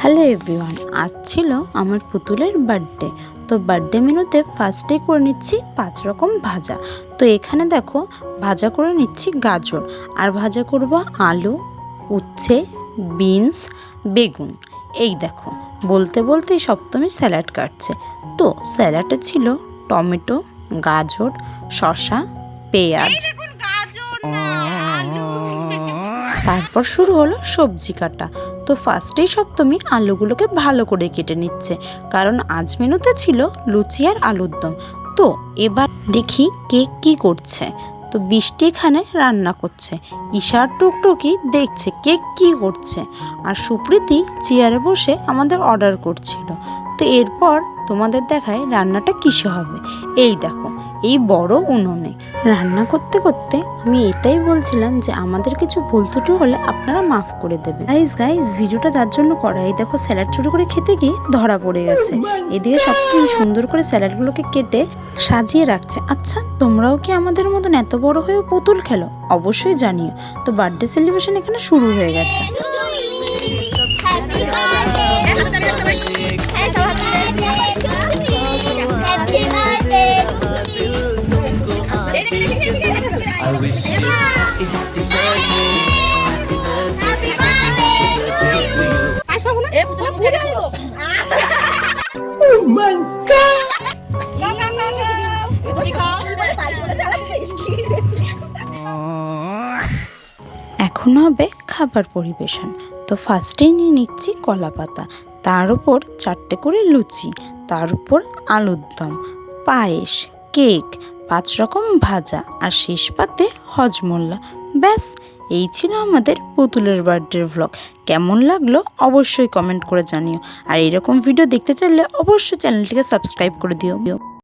Hello everyone আজ ছিল আমার পুতুলের বার্থডে। তো বার্থডে মেনুতে ফার্স্টে করে নিচ্ছি পাঁচ রকম ভাজা। তো এখানে দেখো ভাজা করে নিচ্ছি গাজর। আর ভাজা করব আলু উচ্ছে বিনস বেগুন। এই দেখো বলতে বলতেই সপ্তমী স্যালাড কাটছে। তো স্যালাডে ছিল টমেটো গাজর শসা পেঁয়াজ। তারপর শুরু হলো সবজি কাটা। তো ফার্স্টেই সপ্তমী আলুগুলোকে ভালো করে কেটে নিচ্ছে। কারণ আজ মেনুতে ছিল লুচি আর আলুর দম। তো এবার দেখি কে কি করছে। তো বৃষ্টি এখানে রান্না করছে। ঈশার টুকটুকি দেখছে কে কি করছে। আর সুপ্রীতি চেয়ারে বসে আমাদের অর্ডার করছিল। তো এরপর তোমাদের দেখায় রান্নাটা কিসে হবে। এই দেখো এই বড় উনুনে। রান্না করতে করতে আমি এটাই বলছিলাম যে আমাদের কিছু ভুল ত্রুটি হলে আপনারা মাফ করে দেবেন। গাইজ গাইজ ভিডিওটা যার জন্য করা, এই দেখো স্যালাড চুরি করে খেতে গিয়ে ধরা পড়ে গেছে। এদিকে সবথেকে সুন্দর করে স্যালাডগুলোকে কেটে সাজিয়ে রাখছে। আচ্ছা তোমরাও কি আমাদের মতন এত বড় হয়ে পুতুল খেলো? অবশ্যই জানিও। তো বার্থডে সেলিব্রেশন এখানে শুরু হয়ে গেছে। I wish you birthday, happy birthday হবে খাবার পরিবেশন। তো ফার্স্টেই নিয়ে নিচ্ছি কলা পাতা। তার উপর চারটে করে লুচি তার উপর আলুর দম পায়েস কেক পাঁচ রকম ভাজা আর শেষ পাতে হজমোল্লা ব্যাস, এই ছিল আমাদের পুতুলের বার্থডের ভ্লগ কেমন লাগল অবশ্যই কমেন্ট করে জানিও। আর এরকম ভিডিও দেখতে চাইলে অবশ্যই চ্যানেলটিকে সাবস্ক্রাইব করে দিও।